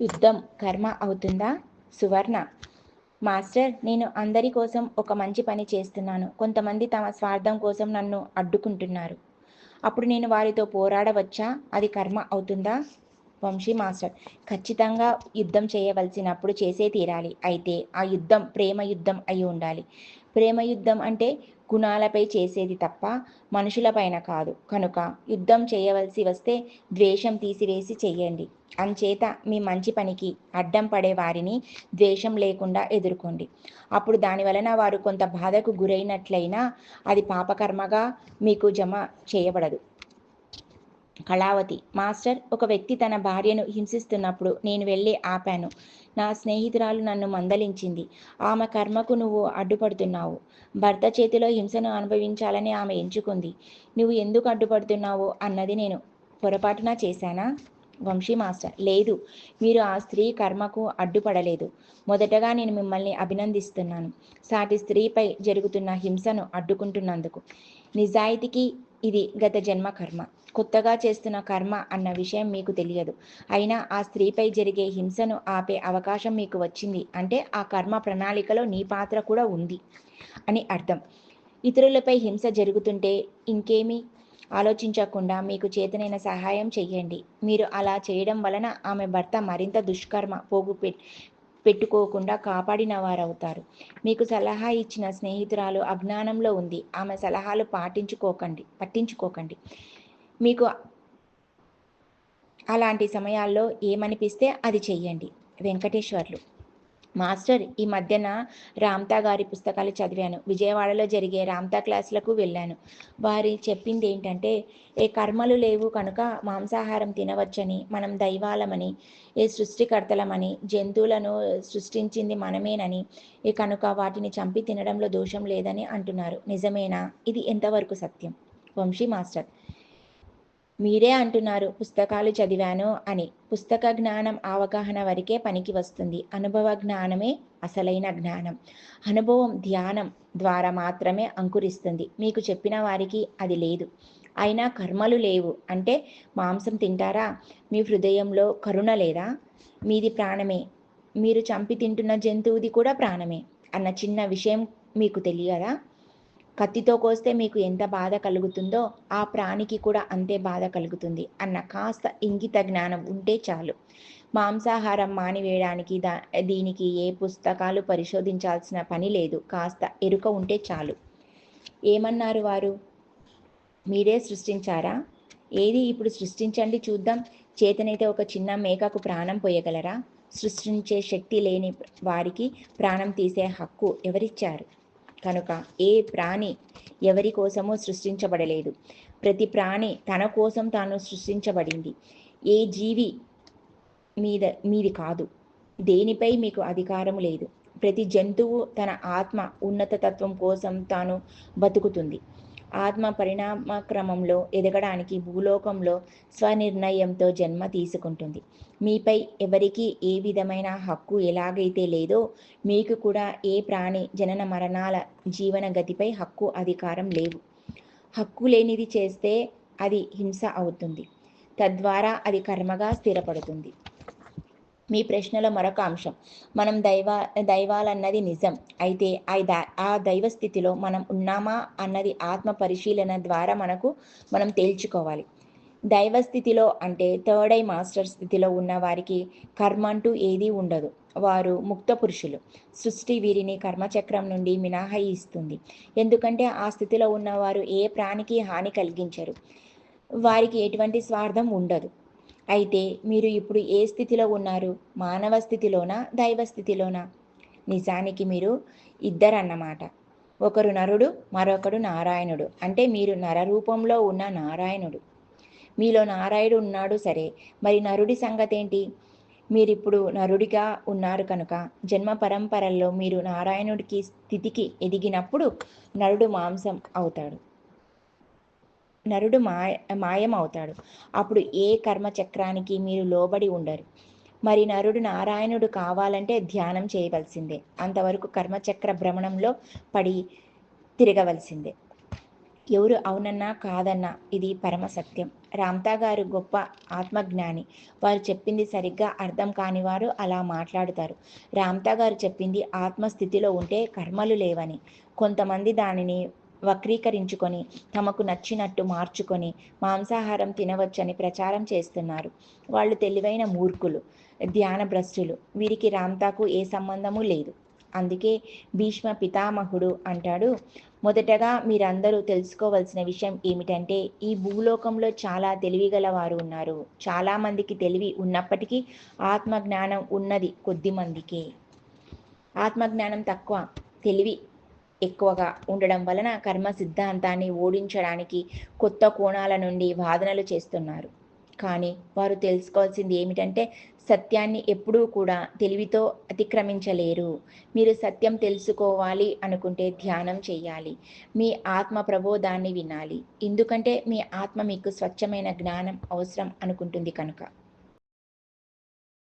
యుద్ధం కర్మ అవుతుందా? సువర్ణ. మాస్టర్ నేను అందరి కోసం ఒక మంచి పని చేస్తున్నాను. కొంతమంది తమ స్వార్థం కోసం నన్ను అడ్డుకుంటున్నారు. అప్పుడు నేను వారితో పోరాడవచ్చా? అది కర్మ అవుతుందా? వంశీ మాస్టర్ ఖచ్చితంగా యుద్ధం చేయవలసినప్పుడు చేసే తీరాలి. అయితే ఆ యుద్ధం ప్రేమ యుద్ధం అయి ఉండాలి. ప్రేమ యుద్ధం అంటే గుణాలపై చేసేది తప్ప మనుషులపైన కాదు. కనుక యుద్ధం చేయవలసి వస్తే ద్వేషం తీసివేసి చెయ్యండి. అంచేత మీ మంచి పనికి అడ్డం పడే వారిని ద్వేషం లేకుండా ఎదుర్కోండి. అప్పుడు దాని వలన వారు కొంత బాధకు గురైనట్లయినా అది పాపకర్మగా మీకు జమ చేయబడదు. కళావతి. మాస్టర్ ఒక వ్యక్తి తన భార్యను హింసిస్తున్నప్పుడు నేను వెళ్ళి ఆపాను. నా స్నేహితురాలు నన్ను మందలించింది. ఆమె కర్మకు నువ్వు అడ్డుపడుతున్నావు. భర్త చేతిలో హింసను అనుభవించాలని ఆమె ఎంచుకుంది. నువ్వు ఎందుకు అడ్డుపడుతున్నావు అన్నది నేను పొరపాటున చేశానా? వంశీ మాస్టర్ లేదు మీరు ఆ స్త్రీ కర్మకు అడ్డుపడలేదు. మొదటగా నేను మిమ్మల్ని అభినందిస్తున్నాను. సాటి స్త్రీపై జరుగుతున్న హింసను అడ్డుకుంటున్నందుకు. నిజాయితీకి ఇది గత జన్మ కర్మ. కొత్తగా చేస్తున్న కర్మ అన్న విషయం మీకు తెలియదు. అయినా ఆ స్త్రీపై జరిగే హింసను ఆపే అవకాశం మీకు వచ్చింది. అంటే ఆ కర్మ ప్రణాళికలో నీ పాత్ర కూడా ఉంది. అని అర్థం. ఇతరులపై హింస జరుగుతుంటే ఇంకేమీ ఆలోచించకుండా మీకు చేతనైన సహాయం చెయ్యండి. మీరు అలా చేయడం వలన ఆమె భర్త మరింత దుష్కర్మ పోగు పెట్టుకోకుండా కాపాడిన వారవుతారు. మీకు సలహా ఇచ్చిన స్నేహితురాలు అజ్ఞానంలో ఉంది. ఆమె సలహాలు పాటించుకోకండి పట్టించుకోకండి. మీకు అలాంటి సమయాల్లో ఏమనిపిస్తే అది చెయ్యండి. వెంకటేశ్వర్లు. మాస్టర్ ఈ మధ్యన రామ్తా గారి పుస్తకాలు చదివాను. విజయవాడలో జరిగే రామ్తా క్లాసులకు వెళ్ళాను. వారి చెప్పింది ఏంటంటే ఏ కర్మలు లేవు కనుక మాంసాహారం తినవచ్చని మనం దైవాలమని ఏ సృష్టికర్తలమని జంతువులను సృష్టించింది మనమేనని ఏ కనుక వాటిని చంపి తినడంలో దోషం లేదని అంటున్నారు. నిజమేనా? ఇది ఎంతవరకు సత్యం? వంశీ మాస్టర్ మీరే అంటున్నారు పుస్తకాలు చదివాను అని. పుస్తక జ్ఞానం అవగాహన వరకే పనికి వస్తుంది. అనుభవ జ్ఞానమే అసలైన జ్ఞానం. అనుభవం ధ్యానం ద్వారా మాత్రమే అంకురిస్తుంది. మీకు చెప్పిన వారికి అది లేదు. అయినా కర్మలు లేవు. అంటే మాంసం తింటారా? మీ హృదయంలో కరుణ లేదా? మీది ప్రాణమే. మీరు చంపి తింటున్న జంతువుది కూడా ప్రాణమే అన్న చిన్న విషయం మీకు తెలియదా? కత్తితో కోస్తే మీకు ఎంత బాధ కలుగుతుందో ఆ ప్రాణికి కూడా అంతే బాధ కలుగుతుంది అన్న కాస్త ఇంగిత జ్ఞానం ఉంటే చాలు. మాంసాహారం మానివేయడానికి దా దీనికి ఏ పుస్తకాలు పరిశోధించాల్సిన పని లేదు కాస్త ఎరుక ఉంటే చాలు. ఏమన్నారు వారు? మీరే సృష్టించారా? ఏది ఇప్పుడు సృష్టించండి చూద్దాం. చేతనైతే ఒక చిన్న మేకకు ప్రాణం పోయగలరా? సృష్టించే శక్తి లేని వారికి ప్రాణం తీసే హక్కు ఎవరిచ్చారు? కనుక ఏ ప్రాణి ఎవరి కోసమో సృష్టించబడలేదు. ప్రతి ప్రాణి తన కోసం తాను సృష్టించబడింది. ఏ జీవి మీద మీది కాదు. దేనిపై మీకు అధికారం లేదు. ప్రతి జంతువు తన ఆత్మ ఉన్నత తత్వం కోసం తాను బతుకుతుంది. ఆత్మ పరిణామ క్రమంలో ఎదగడానికి భూలోకంలో స్వనిర్ణయంతో జన్మ తీసుకుంటుంది. మీపై ఎవరికి ఏ విధమైన హక్కు ఎలాగైతే లేదో మీకు కూడా ఏ ప్రాణి జనన మరణాల జీవన గతిపై హక్కు అధికారం లేవు. హక్కు లేనిది చేస్తే అది హింస అవుతుంది. తద్వారా అది కర్మగా స్థిరపడుతుంది. మీ ప్రశ్నలో మరొక అంశం. మనం దైవ దైవాలన్నది నిజం. అయితే ఆ దైవ స్థితిలో మనం ఉన్నామా అన్నది ఆత్మ పరిశీలన ద్వారా మనకు మనం తేల్చుకోవాలి. దైవ స్థితిలో అంటే థర్డ్ ఐ మాస్టర్ స్థితిలో ఉన్న వారికి కర్మ అంటూ ఏదీ ఉండదు. వారు ముక్త పురుషులు. సృష్టి వీరిని కర్మచక్రం నుండి మినహాయిస్తుంది. ఎందుకంటే ఆ స్థితిలో ఉన్నవారు ఏ ప్రాణికి హాని కలిగించరు. వారికి ఎటువంటి స్వార్థం ఉండదు. అయితే మీరు ఇప్పుడు ఏ స్థితిలో ఉన్నారు? మానవ స్థితిలోనా? దైవ స్థితిలోనా? నిజానికి మీరు ఇద్దరన్నమాట. ఒకరు నరుడు మరొకడు నారాయణుడు. అంటే మీరు నర రూపంలో ఉన్న నారాయణుడు. మీలో నారాయణుడు ఉన్నాడు సరే. మరి నరుడి సంగతి ఏంటి మీరిప్పుడు నరుడిగా ఉన్నారు కనుక జన్మ పరంపరల్లో మీరు నారాయణుడికి స్థితికి ఎదిగినప్పుడు నరుడు మాంసం అవుతాడు. నరుడు మాయ మాయం అవుతాడు అప్పుడు ఏ కర్మచక్రానికి మీరు లోబడి ఉండరు. మరి నరుడు నారాయణుడు కావాలంటే ధ్యానం చేయవలసిందే. అంతవరకు కర్మచక్ర భ్రమణంలో పడి తిరగవలసిందే. ఎవరు అవునన్నా కాదన్నా ఇది పరమ సత్యం. రామ్తా గారు గొప్ప ఆత్మజ్ఞాని. వారు చెప్పింది సరిగ్గా అర్థం కాని వారు అలా మాట్లాడుతారు. రామ్తా గారు చెప్పింది ఆత్మస్థితిలో ఉంటే కర్మలు లేవని. కొంతమంది దానిని వక్రీకరించుకొని తమకు నచ్చినట్టు మార్చుకొని మాంసాహారం తినవచ్చని ప్రచారం చేస్తున్నారు. వాళ్ళు తెలివైన మూర్ఖులు ధ్యానభ్రష్టులు. వీరికి రామ్తాకు ఏ సంబంధము లేదు. అందుకే భీష్మ పితామహుడు అంటాడు మొదటగా మీరందరూ తెలుసుకోవాల్సిన విషయం ఏమిటంటే ఈ భూలోకంలో చాలా తెలివిగల వారు ఉన్నారు చాలామందికి తెలివి ఉన్నప్పటికీ ఆత్మజ్ఞానం ఉన్నది కొద్ది మందికే. ఆత్మజ్ఞానం తక్కువ తెలివి ఎక్కువగా ఉండడం వలన కర్మ సిద్ధాంతాన్ని ఓడించడానికి కొత్త కోణాల నుండి వాదనలు చేస్తున్నారు. కానీ వారు తెలుసుకోవాల్సింది ఏమిటంటే సత్యాన్ని ఎప్పుడూ కూడా తెలివితో అతిక్రమించలేరు. మీరు సత్యం తెలుసుకోవాలి అనుకుంటే ధ్యానం చేయాలి. మీ ఆత్మ ప్రబోధాన్ని వినాలి. ఎందుకంటే మీ ఆత్మ మీకు స్వచ్ఛమైన జ్ఞానం అవసరం అనుకుంటుంది కనుక.